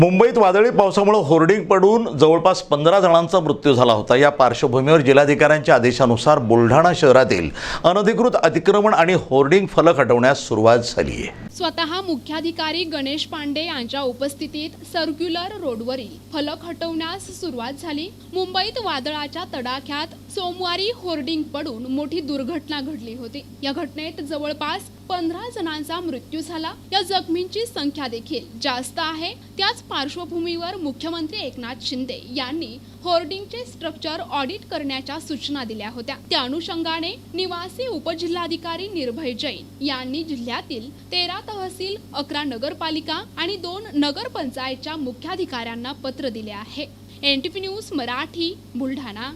मुंबईत वादळी पावसामुळे होर्डिंग पडून जवळपास पंधरा जणांचा मृत्यू झाला होता. या पार्श्वभूमीवर जिल्हाधिकाऱ्यांच्या आदेशानुसार बुलढाणा शहरातील अनधिकृत अतिक्रमण आणि होर्डिंग फलक हटवण्यास सुरुवात झाली आहे. स्वतः मुख्याधिकारी गणेश पांडे यांच्या उपस्थितीत सर्क्युलर रोडवरील फलक हटवण्यास सुरुवात झाली. मुंबईत वादळाच्या तडाख्यात सोमवारी होर्डिंग पडून मोठी दुर्घटना घडली होती. या घटनेत जवळपास पंधरा जणांचा मृत्यू झाला. या जखमींची संख्या देखील जास्त आहे. त्याच पार्श्वभूमीवर मुख्यमंत्री एकनाथ शिंदे यांनी होर्डिंगचे स्ट्रक्चर ऑडिट करण्याच्या सूचना दिल्या होत्या. त्या अनुषंगाने निवासी उपजिल्हाधिकारी निर्भय जैन यांनी जिल्ह्यातील तेरा तहसील अकरा नगरपालिका आणि दोन नगरपंचायतच्या मुख्याधिकाऱ्यांना पत्र दिले आहे. NTP news Marathi Buldhana.